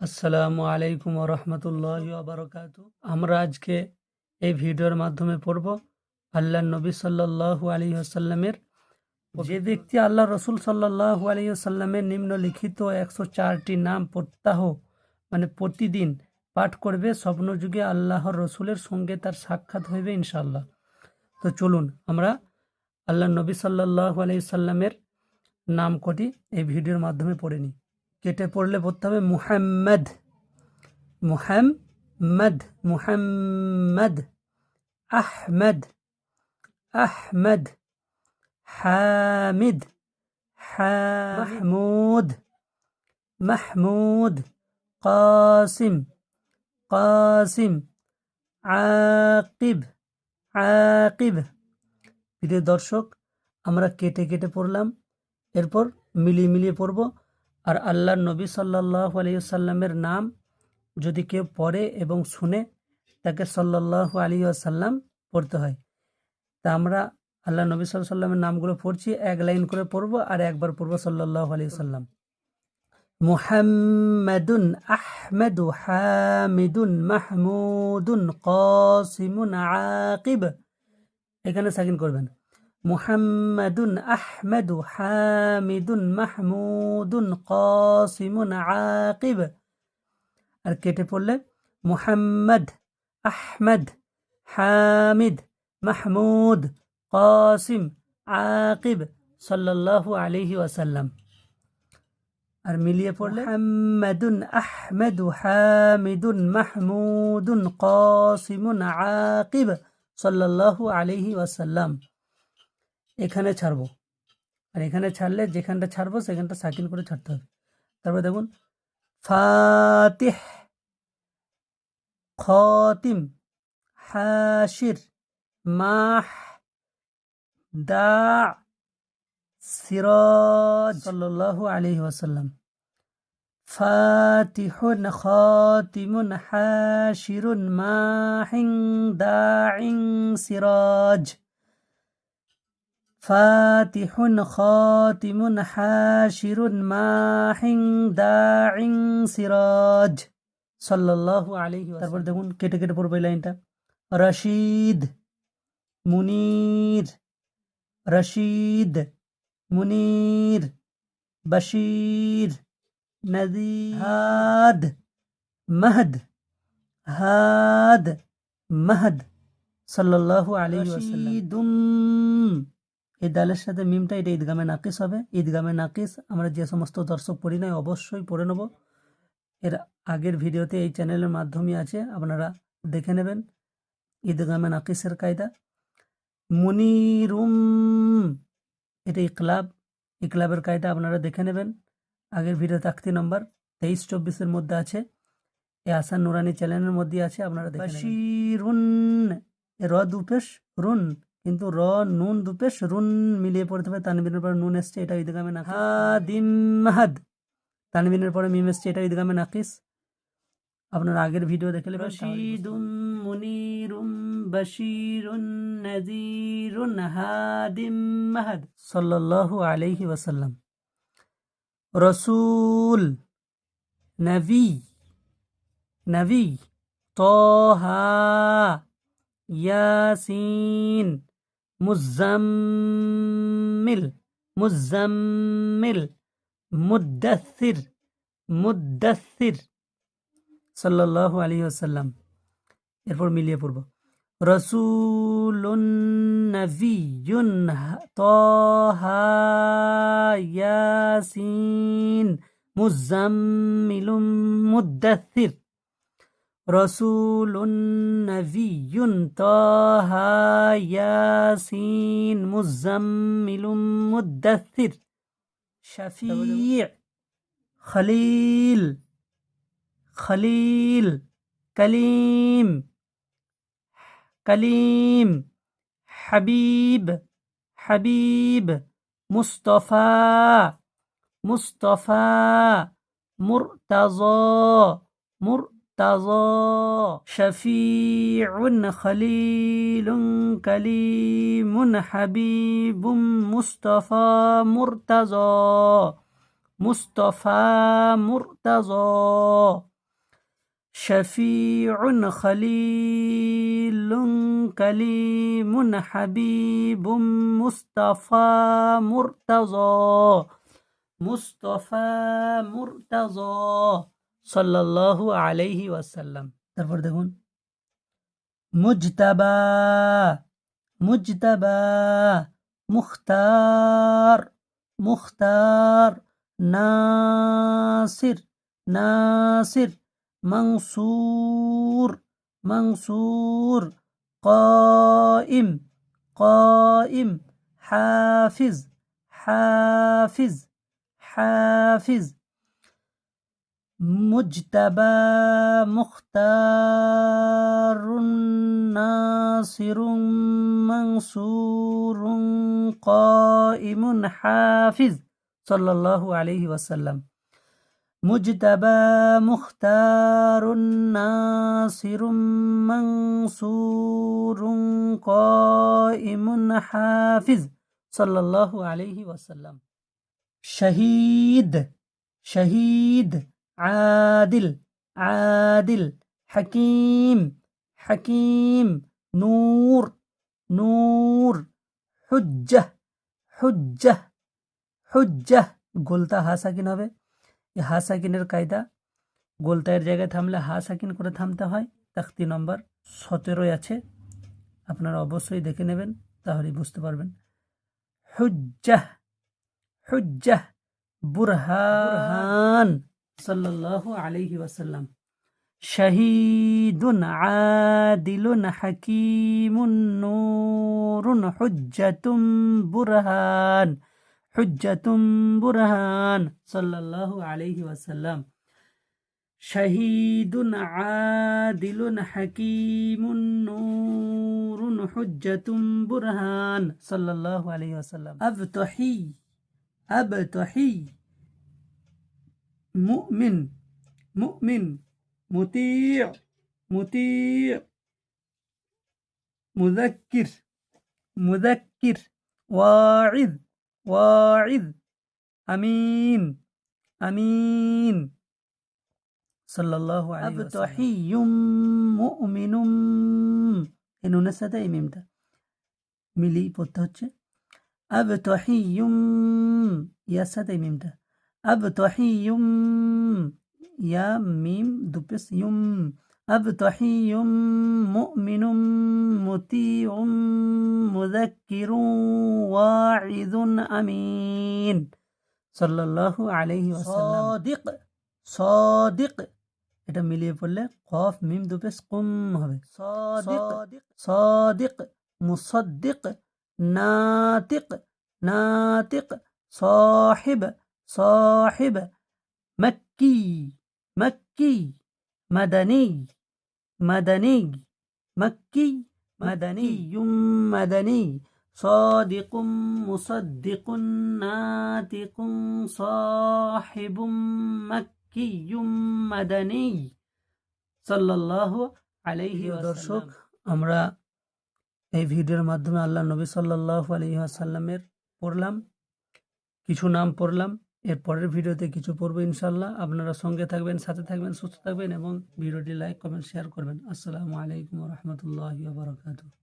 আসসালামু আলাইকুম রহমতুল্লাহ বারকাত। আমরা আজকে এই ভিডিওর মাধ্যমে পড়ব আল্লাহ নবী সাল্লাহ আলী আসাল্লামের যে ব্যক্তি আল্লাহ রসুল সাল্লাহ আলী আসাল্লামের নিম্নলিখিত একশো চারটি নাম প্রত্যাহ মানে প্রতিদিন পাঠ করবে, স্বপ্নযুগে আল্লাহর রসুলের সঙ্গে তার সাক্ষাৎ হইবে ইনশাল্লাহ তো চলুন আমরা আল্লাহ নবী সাল্লাহ আলী সাল্লামের নাম কটি এই ভিডিওর মাধ্যমে পড়ে নিই। কেটে পড়লে পড়তে হবে মুহাম্মদ। মুহাম্মদ মুহাম্মদ, আহমদ আহমদ, হামিদ মাহমুদ মাহমুদ, কাসিম কাসিম, আকিব আকিব। প্রিয় দর্শক, আমরা কেটে কেটে পড়লাম, এরপর মিলিয়ে মিলিয়ে পড়ব। আর আল্লাহর নবী সাল্লাহ আলিয়াল্লামের নাম যদি কেউ পড়ে এবং শুনে, তাকে সাল্লাহ আলী আসাল্লাম পড়তে হয়। তা আমরা আল্লাহ নবী সাল্লাহ সাল্লামের নামগুলো পড়ছি, এক লাইন করে পড়ব আর একবার পড়ব সাল্লাহ আলী সাল্লাম মুহাম্মাদুন আহমেদু হামিদুন মাহমুদুন কসিমুন আকিব। এখানে সাকিন করবেন। মুহাম্মাদুন আহমেদু হামিদুন মাহমুদুন কসিমুন আকিব আর কেটে পড়লে মুহাম্মদ আহমদ হামিদ মাহমুদ কসিম আকিব সাল্লাল্লাহু আলাইহি ওয়াসাল্লাম আর মিলিয়ে পড়লে মুহাম্মাদুন আহমেদু হামিদুন মাহমুদুন কসিমুন আকিব সাল্লাল্লাহু আলাইহি ওয়াসাল্লাম এখানে ছাড়বো। আর এখানে ছাড়লে যেখানটা ছাড়বো, সেখানটা সাকিন করে ছাড়তে হবে। তারপরে দেখুন, ফাতিহ খতিম হাসির মাহ, দা, সিরাজ সাল্লাল্লাহু আলাইহি ওয়াসাল্লাম। ফাতিহুন খাতিমুন, হাশিরুন মাহিন দাইন সিরাজ। ফাতিহুন খাতিমুন হাশিরুন মাহিন দাইন সিরাজ। সাল্লাল্লাহু আলাইহি তারপর দেখুন কেটে কেটে পড়বে লাইনটা। রশিদ মুনির রশিদ মুনির বশির নদীর হাদ মাহদ হাদ মাহদ। সাল্লাল্লাহু আলাইহি ওয়াসাল্লাম। এই দালের সাথে মিমটা এটা ঈদগামে নাকিস হবে। ঈদগামে নাকিস আমরা যে সমস্ত দর্শক পড়ি নাই অবশ্যই পড়ে নেব। এর আগের ভিডিওতে এই চ্যানেলের মাধ্যমে আছে, আপনারা দেখে নেবেন। ঈদগামে নাকিসের কায়দা। মুনিরুম, এটা ইকলাব। ইকলাবের কায়দা আপনারা দেখে নেবেন। আগের ভিডিও তাক্তি নম্বর তেইশ চব্বিশের মধ্যে আছে। এ আসান নুরানি চ্যানেলের মধ্যে আছে, আপনারা দেখে রুন র দুপেশ রুন। কিন্তু র নুন দুপেশ রুন মিলিয়ে পড়তে হবে তানবিনের পরে নুন এসছে এটা ঈদগামে না হাদিম মাহাদ। তানবিনের পরে মিম এসছে এটা ঈদগামে নাকিস। আপনার আগের ভিডিও দেখে রশিদুম মুনিরুম বশিরুন নাযীরুন হাদিম মাহাদ সাল্লাল্লাহু আলাইহি ওয়াসাল্লাম। রসুল নবী নবী তহা ইয়াসিন মুজাম্মিল মুজাম্মিল মুদাসির মুদাসির সাল্লাল্লাহু আলী আসাল্লাম এরপর মিলিয়ে পড়ব রসুলুন নবিয়ুন তহা ইয়াসিন মুজাম্মিলুম মুদাসির رسول نبي طه ياسين مزمل مدثر شفيع خليل خليل كليم كليم حبيب حبيب مصطفى مصطفى مرتضى مرتضى مرتضى شفيع خليل كليم حبيب مصطفى مرتضى. مصطفى مرتضى. شفيع خليل كليم حبيب مصطفى مرتضى. مصطفى مرتضى. সাল্লাল্লাহু আলাইহি ওয়াসাল্লাম তারপর দেখুন মুজতাবা মুজতাবা মুখতার মুখতার নাসির নাসির منصور منصور قائم قائم حافظ حافظ حافظ مجتبى مختار ناصر منصور قائم حافظ صلى الله عليه وسلم. مجتبى مختار ناصر منصور قائم حافظ صلى الله عليه وسلم. شهيد شهيد عادل عادل حكيم حكيم نور نور حجة حجة حجة গোলতা হা সাকিন হবে এই হা সাকিনের কায়দা গোলতায়ের জায়গায় থামলে হা সাকিন করে থামতে হয় তাখতি নম্বর সতেরোই আছে আপনারা অবশ্যই দেখে নেবেন তাহলেই বুঝতে পারবেন হুজ্জাহ হুজ্জাহ বুরহান صلى الله عليه وسلم. شهيد عادل حكيم نور حجة برهان حجة برهان. صلى الله عليه وسلم. شهيد عادل حكيم نور حجة برهان. صلى الله عليه وسلم. أبتحي أبتحي. আবতাহি মুমিন মুমিন মুতি' মুতি' মুযাক্কির মুযাক্কির ওয়া'iদ ওয়া'iদ আমিন আমিন সাল্লাল্লাহু আলাইহি ওয়াসাল্লাম আবতাহিয়ুম মুমিনুম এই নুনের সাথে এই মিমটা মিলিয়ে পড়তে হচ্ছে আবতাহিয়ুম ইয়ার সাথে এই মিমটা আবতাহিয়ুম ইয়া মিম দুপেস ইউম আবতাহিয়ুম মুমিনুম মুতিউম মুযাক্কিরুম ওয়া'iদুন আমিন সাল্লাল্লাহু আলাইহি ওয়াসাল্লাম সাদিক সাদিক এটা মিলিয়ে পড়লে কফ মিম দুপেস কুম হবে সাদিক সাদিক মুসাদ্দিক নাতিক নাতিক সাহিব সাহিব মক্কি মক্কি মদনী মদনী মক্কি মদনী মদনী صادق مصدق ناتق صاحب مكي مدني সাল্লাল্লাহু আলাইহি দর্শক আমরা এই ভিডিওর মাধ্যমে আল্লাহ নবী সাল্লাল্লাহু আলাইহি ওয়াসাল্লামের পড়লাম কিছু নাম পড়লাম এর পরের ভিডিওতে কিছু পড়ব ইনশাল্লাহ। আপনারা সঙ্গে থাকবেন, সাথে থাকবেন, সুস্থ থাকবেন এবং ভিডিওটি লাইক, কমেন্ট, শেয়ার করবেন। আসসালামু আলাইকুম রহমতুল্লাহ